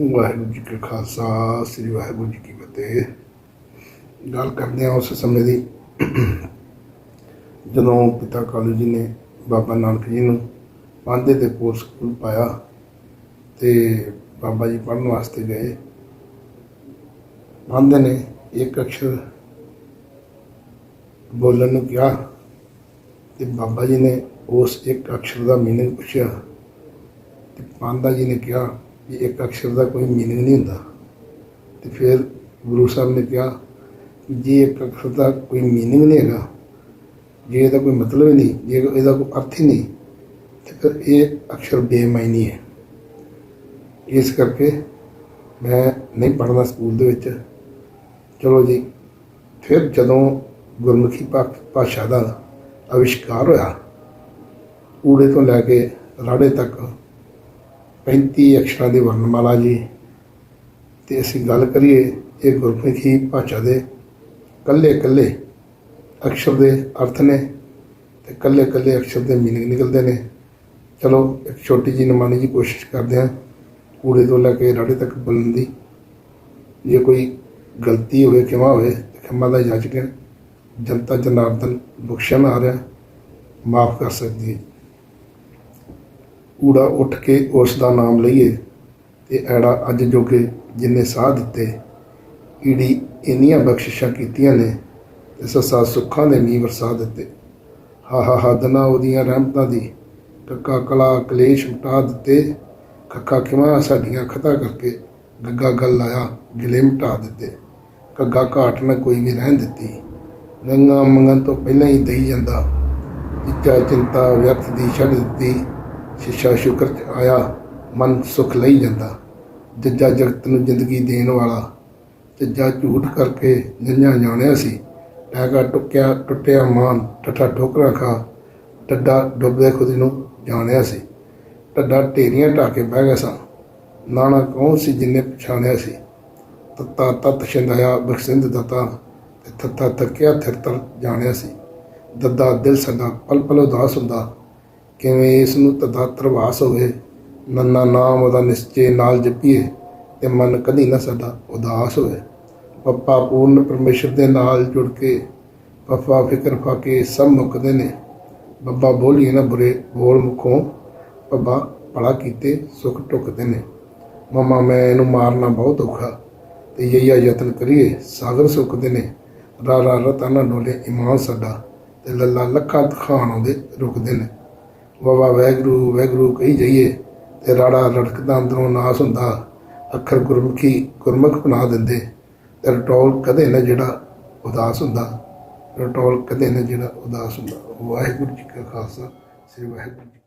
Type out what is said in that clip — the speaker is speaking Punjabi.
ਵਾਹਿਗੁਰੂ ਜੀ ਕਾ ਖਾਲਸਾ, ਸ੍ਰੀ ਵਾਹਿਗੁਰੂ ਜੀ ਕੀ ਫਤਿਹ। ਗੱਲ ਕਰਦੇ ਹਾਂ ਉਸ ਸਮੇਂ ਦੀ, ਜਦੋਂ ਪਿਤਾ ਕਾਲੂ ਜੀ ਨੇ ਬਾਬਾ ਨਾਨਕ ਜੀ ਨੂੰ ਪਾਂਦੇ ਦੇ ਕੋਲ ਸਕੂਲ ਪਾਇਆ ਤੇ ਬਾਬਾ ਜੀ ਪੜ੍ਹਨ ਵਾਸਤੇ ਗਏ। ਪਾਂਦੇ ਨੇ ਇੱਕ ਅਕਸ਼ਰ ਬੋਲਣ ਨੂੰ ਕਿਹਾ ਤੇ ਬਾਬਾ ਜੀ ਨੇ ਉਸ ਇੱਕ ਅਕਸ਼ਰ ਦਾ ਮੀਨਿੰਗ ਪੁੱਛਿਆ ਤੇ ਪਾਂਦਾ ਜੀ ਨੇ ਕਿਹਾ ਵੀ ਇੱਕ ਅਕਸ਼ਰ ਦਾ ਕੋਈ ਮੀਨਿੰਗ ਨਹੀਂ ਹੁੰਦਾ। ਤੇ ਫਿਰ ਗੁਰੂ ਸਾਹਿਬ ਨੇ ਕਿਹਾ ਜੇ ਇੱਕ ਅਕਸ਼ਰ ਦਾ ਕੋਈ ਮੀਨਿੰਗ ਨਹੀਂ ਹੈਗਾ, ਜੇ ਇਹਦਾ ਕੋਈ ਮਤਲਬ ਹੀ ਨਹੀਂ, ਜੇ ਇਹਦਾ ਕੋਈ ਅਰਥ ਹੀ ਨਹੀਂ, ਤੇ ਫਿਰ ਇਹ ਅਕਸ਼ਰ ਬੇਮਾਇਨੀ ਹੈ। ਇਸ ਕਰਕੇ ਮੈਂ ਨਹੀਂ ਪੜ੍ਹਨਾ ਸਕੂਲ ਦੇ ਵਿੱਚ। ਚਲੋ ਜੀ, ਫਿਰ ਜਦੋਂ ਗੁਰਮੁਖੀ ਭਾਸ਼ਾ ਦਾ ਅਵਿਸ਼ਕਾਰ ਹੋਇਆ, ਊੜੇ ਤੋਂ ਲੈ ਕੇ ਰਾੜੇ ਤੱਕ 35 ਅਕਸ਼ਰਾਂ ਦੀ ਵਰਣਮਾਲਾ ਜੀ। ਤੇ ਅਸੀਂ ਗੱਲ ਕਰੀਏ ਇਹ ਗੁਰਮੁਖੀ ਭਾਸ਼ਾ ਦੇ ਕੱਲੇ ਕੱਲੇ ਅਕਸ਼ਰ ਦੇ ਅਰਥ ਨੇ ਤੇ ਕੱਲੇ ਕੱਲੇ ਅਕਸ਼ਰ ਦੇ ਮੀਨਿੰਗ ਨਿਕਲਦੇ ਨੇ। ਚਲੋ, ਇੱਕ ਛੋਟੀ ਜੀ ਨਮਾਨੀ ਜੀ ਕੋਸ਼ਿਸ਼ ਕਰਦੇ ਹਾਂ। ਕੂੜੇ ਤੋਂ ਲੈ ਕੇ ਰਾੜੇ ਤੱਕ ਬੋਲਣ ਦੀ। ਜੇ ਕੋਈ ਗਲਤੀ ਹੋਵੇ ਕਿਵਾ ਹੋਵੇ, ਤੇ ਖੰਮਾ ਦਾ ਜਾਚਕ ਹੈ ਜਨਤਾ ਜਨਾਰਦਨ ਬਖਸ਼ਣ ਆ ਰਿਹਾ ਮਾਫ ਕਰ ਸਕਦੀ ਹੈ ਊੜਾ ਉੱਠ ਕੇ ਉਸ ਦਾ ਨਾਮ ਲਈਏ ਤੇ ਐੜਾ ਅੱਜ ਜੋਗੇ ਜਿੰਨੇ ਸਾਹ ਦਿੱਤੇ, ਈੜੀ ਇੰਨੀਆਂ ਬਖਸ਼ਿਸ਼ਾਂ ਕੀਤੀਆਂ ਨੇ ਤੇ ਸੱਸਾ ਸੁੱਖਾਂ ਦੇ ਮੀਂਹ ਵਰਸਾ ਦਿੱਤੇ। ਹਾ ਹਾ ਹੱਦ ਉਹਦੀਆਂ ਰਹਿਮਤਾਂ ਦੀ, ਕੱਕਾ ਕਲਾ ਕਲੇਸ਼ ਮਿਟਾ ਦਿੱਤੇ ਖੱਕਾ ਕਿਵਾਂ ਸਾਡੀਆਂ ਖਤਾ ਕਰਕੇ ਗੱਗਾ ਗੱਲ ਆਇਆ ਗਿਲੇ ਮਿਟਾ ਦਿੱਤੇ। ਕੱਗਾ ਘਾਟ ਨਾ ਕੋਈ ਵੀ ਰਹਿਣ ਦਿੱਤੀ। ਗੰਗਾ ਮੰਗਣ ਤੋਂ ਪਹਿਲਾਂ ਹੀ ਦਈ ਜਾਂਦਾ। ਇੱਛਾ ਚਿੰਤਾ ਵਿਅਰਥ ਦੀ ਛੱਡ ਦਿੱਤੀ। ਸ਼ਿਸ਼ਾ ਸ਼ੁਕਰ ਚ ਆਇਆ, ਮਨ ਸੁਖ ਲਈ ਜਾਂਦਾ। ਜੱਜਾ ਜਗਤ ਨੂੰ ਜ਼ਿੰਦਗੀ ਦੇਣ ਵਾਲਾ ਜੱਜਾ ਝੂਠ ਕਰਕੇ ਜੰਝਾਂ ਜਾਣਿਆ ਸੀ। ਟੈਗਾ ਟੁੱਕਿਆ, ਟੁੱਟਿਆ ਮਾਨ, ਠੱਠਾ ਠੋਕਰਾ ਖਾ, ਟੱਡਾ ਡੁੱਬਦੇ ਖੁਦ ਨੂੰ ਜਾਣਿਆ ਸੀ। ਟੱਡਾ ਢੇਰੀਆਂ ਢਾ ਕੇ ਬਹਿ ਗਿਆ ਸਾਂ। ਨਾਣਾ ਕੌਣ ਸੀ ਜਿਨੇ ਪਛਾਣਿਆ ਸੀ? ਤੱਤਾ ਤਤ ਛੰਦਾਇਆ, ਬਖਸ਼ਿੰਦ ਦਤਾ ਤੇ ਥੱਥਾ ਤੱਕਿਆ ਥਿਰਤਰ ਜਾਣਿਆ ਸੀ। ਦੱਦਾ ਦਿਲ ਸਾਡਾ, ਪਲ ਪਲ ਉਦਾਸ ਹੁੰਦਾ। ਕਿਵੇਂ ਇਸ ਨੂੰ ਤਦਾ ਤਰਵਾਸ ਹੋਵੇ, ਨੰਨਾ ਨਾਮ ਉਹਦਾ ਨਿਸ਼ਚੇ ਨਾਲ ਜਪੀਏ ਤੇ ਮਨ ਕਦੀ ਨਾ ਸਾਡਾ ਉਦਾਸ ਹੋਵੇ। ਪੱਪਾ ਪੂਰਨ ਪਰਮੇਸ਼ਰ ਦੇ ਨਾਲ ਜੁੜ ਕੇ ਪੱਪਾ ਫਿਕਰ ਫਾਕੇ ਸਭ ਮੁੱਕਦੇ ਨੇ। ਬੱਬਾ ਬੋਲੀਏ ਨਾ ਬੁਰੇ ਬੋਲ ਮੁਖੋਂ ਪੱਬਾ ਭਲਾ ਕੀਤੇ ਸੁਖ ਟੁਕਦੇ ਨੇ। ਮਮਾ ਮੈਂ ਇਹਨੂੰ ਮਾਰਨਾ ਬਹੁਤ ਔਖਾ, ਤੇ ਯਈਆ ਯਤਨ ਕਰੀਏ, ਸਾਗਰ ਸੁੱਕਦੇ ਨੇ। ਰਾ ਰਾ ਰਤਨ ਡੋਲੇ, ਇਮਾਨ ਸਾਡਾ, ਤੇ ਲੱਲਾ ਲੱਖਾਂ ਖਾਣ ਆਉਂਦੇ ਰੁਕਦੇ ਨੇ। ਵਾਵਾ ਵੈਗਰੂ ਵੈਗਰੂ ਕਹੀ ਜਾਈਏ ਤੇ ਰਾੜਾ ਲੜਕਦਾ ਅੰਦਰੋਂ ਨਾਸ ਹੁੰਦਾ, ਅੱਖਰ ਗੁਰਮੁਖੀ, ਗੁਰਮੁਖ ਬਣਾ ਦਿੰਦੇ। ਤੇ ਰਟੋਲ ਕਦੇ ਨਾ ਜਿਹੜਾ ਉਦਾਸ ਹੁੰਦਾ, ਰਟੋਲ ਕਦੇ ਨਾ ਜਿਹੜਾ ਉਦਾਸ ਹੁੰਦਾ। ਵਾਹਿਗੁਰੂ ਜੀ ਕਾ ਖਾਲਸਾ, ਸ੍ਰੀ ਵਾਹਿਗੁਰੂ ਜੀ